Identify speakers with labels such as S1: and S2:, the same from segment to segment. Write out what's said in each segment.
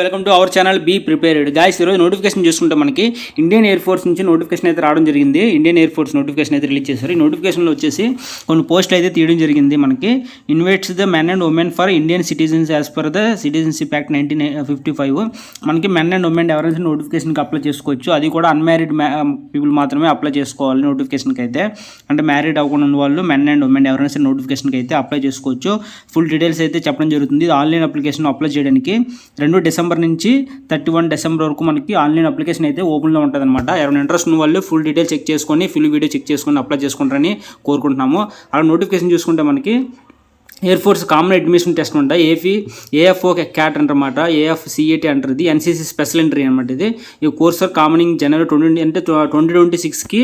S1: Welcome to our channel be prepared guys ఈరోజు notification చూసుకుంటే మనకి ఇండియన్ ఎయిర్ ఫోర్స్ నుంచి నోటిఫికేషన్ అయితే రావడం జరిగింది. ఇండియన్ ఎయిర్ ఫోర్స్ నోటిఫికేషన్ అయితే రిలీజ్ చేశారు. ఈ నోటిఫికేషన్లో వచ్చేసి కొన్ని పోస్టులు అయితే తీయడం జరిగింది మనకి. Invites the men and women for Indian citizens as per the citizenship act nineteen fifty five మనకి మెన్ అండ్ ఉమెన్ ఎవరైనా నోటిఫికేషన్కి అప్లై చేసుకోవచ్చు. అది కూడా అన్మ్యారీడ్ పీపుల్ um, మాత్రమే అప్లై చేసుకోవాలి నోటిఫికేషన్కి అయితే. అంటే మ్యారీడ్ అవ్వకుండా ఉన్న వాళ్ళు మెన్ అండ్ ఉమెన్ ఎవరైనా సరే నోటిఫికేషన్కి అయితే అప్లై చేసుకోవచ్చు. ఫుల్ డీటెయిల్స్ అయితే చెప్పడం జరుగుతుంది. ఆన్లైన్ అప్లికేషన్ అప్లై చేయడానికి రెండు డిసెంబర్ నుంచి థర్టీ వన్ డిసెంబర్ వరకు మనకి ఆన్లైన్ అప్లికేషన్ అయితే ఓపెన్లో ఉంటుంది అనమాట ఎవరైనా ఇంట్రెస్ట్ ఉన్న వాళ్ళు ఫుల్ డీటెయిల్ చెక్ చేసుకొని ఫుల్ వీడియో చెక్ చేసుకొని అప్లై చేసుకుంటారని కోరుకుంటున్నాము. అలా నోటిఫికేషన్ చూసుకుంటే మనకి air force common admission test ఉంటాయి ఏఫీ ఏఎఫ్ఓ క్యాట్ అనమాట ఏఎఫ్ సిఈటి అంటారు ఇది ఎన్సీసీ స్పెషల్ ఎంట్రీ అనమాట ఇది. ఈ కోర్స్ కామనింగ్ జనవరి ట్వంటీ అంటే ట్వంటీ ట్వంటీ సిక్స్కి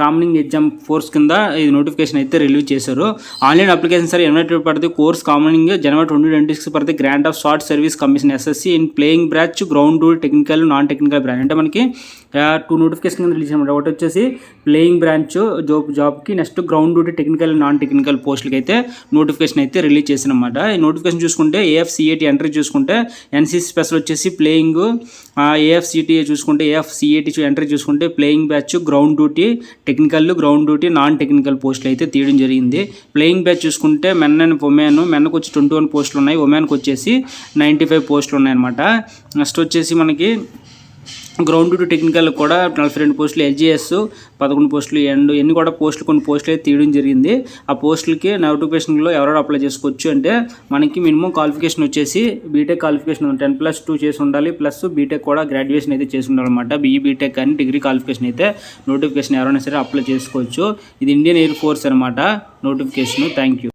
S1: కామనింగ్ ఎగ్జామ్ ఫోర్స్ కింద ఇది నోటిఫికేషన్ అయితే రిలీజ్ చేశారు. ఆన్లైన్ అప్లికేషన్ సార్ ఎన్వైటెడ్ పడితే course commencing January twenty twenty six పడితే grant of short service commission SSC in flying branch ground technical non technical branch అంటే మనకి టూ నోటిఫికేషన్ కింద రిలీజ్ అనమాట ఒకటి వచ్చేసి ప్లేయింగ్ బ్రాంచ్ జాబ్ జాబ్కి next ground duty technical non technical పోస్టులకి అయితే నోటిఫికేషన్ అయితే రిలీజ్ చేసినమాట ఈ నోటిఫికేషన్ చూసుకుంటే ఏఎఫ్సిఏటి ఎంట్రీ చూసుకుంటే ఎన్సీసీ స్పెషల్ వచ్చేసి ప్లేయింగ్ ఏఎఫ్సిటీ చూసుకుంటే ఏఎఫ్సిఏటి ఎంట్రీ చూసుకుంటే flying batch ground duty technical ground duty non technical పోస్టులు అయితే తీయడం జరిగింది. ప్లేయింగ్ బ్యాచ్ చూసుకుంటే మెన్ అండ్ ఉమెన్ మెన్కి వచ్చి ట్వంటీ వన్ పోస్టులు ఉన్నాయి ఉమెన్కి వచ్చేసి నైంటీ ఫైవ్ పోస్టులు ఉన్నాయన్నమాట. నెక్స్ట్ వచ్చేసి మనకి గ్రౌండ్ టు టెక్నికల్ కూడా నలభై రెండు పోస్టులు ఎల్జిఎస్ పదకొండు పోస్టులు ఎండ్ ఎన్ని కూడా పోస్టులు కొన్ని పోస్టులు అయితే తీయడం జరిగింది. ఆ పోస్టులకి నోటిఫికేషన్లో ఎవరెవరు అప్లై చేసుకోవచ్చు అంటే మనకి మినిమం క్వాలిఫికేషన్ వచ్చేసి BTech qualification ten plus two చేసి ఉండాలి ప్లస్ బీటెక్ కూడా గ్రాడ్యుయేషన్ అయితే చేసి ఉండాలన్నమాట. బీఈ బీటెక్ కానీ డిగ్రీ క్వాలిఫికేషన్ అయితే నోటిఫికేషన్ ఎవరైనా సరే అప్లై చేసుకోవచ్చు. ఇది ఇండియన్ ఎయిర్ ఫోర్స్ అనమాట నోటిఫికేషన్. Thank you.